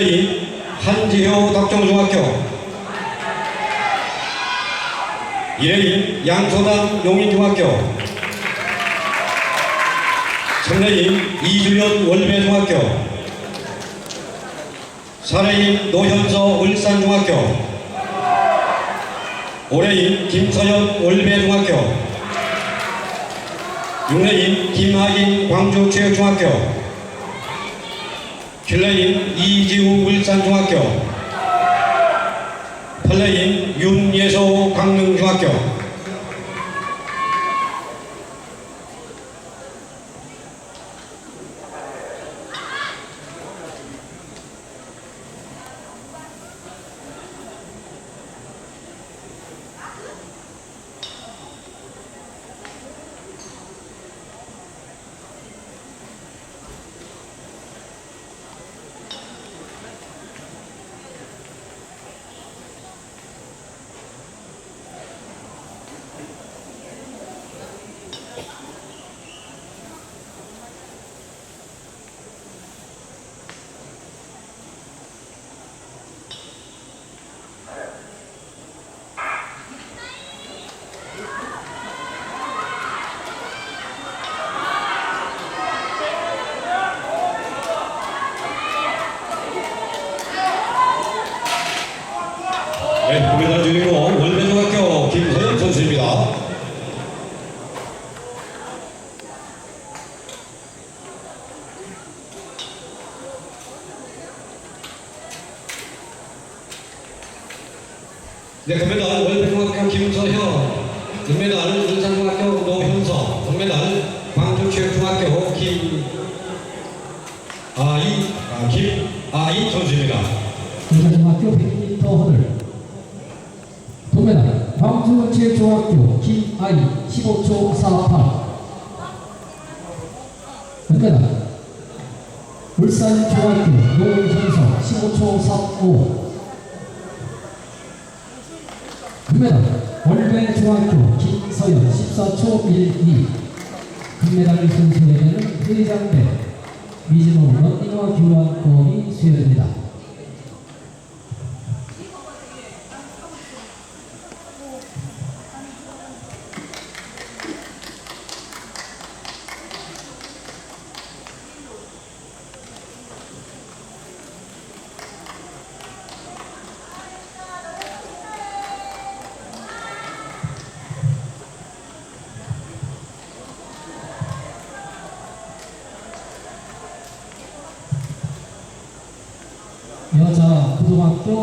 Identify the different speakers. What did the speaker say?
Speaker 1: 한지효 덕정중학교. 일레인 양소단 용인중학교. 청레인 이주연 월배중학교. 사례인 노현서 울산중학교. 올해인 김서연 월배중학교. 육례인 김하인 광주체육중학교 킬레인 이지우 울산중학교 펄레인 윤예소 강릉중학교 네, 금메달 주인공 월배중학교 김서연 선수입니다. 네, 금메달 월배중학교 김서현, 금메달 울산중학교 노현서, 금메달 광주체육중학교 김 아 이 아, 김 아 이 선수입니다.
Speaker 2: 부산중학교 100m 허들 동메달 광주체육중학교 김아이 15초 48 은메달 울산중학교 노현서 15초 35 금메달 월배중학교 김서연 14초 12 금메달 선수에게는 회장배 미즈노 런닝화 교환권이 수여됩니다. 여자 고등학교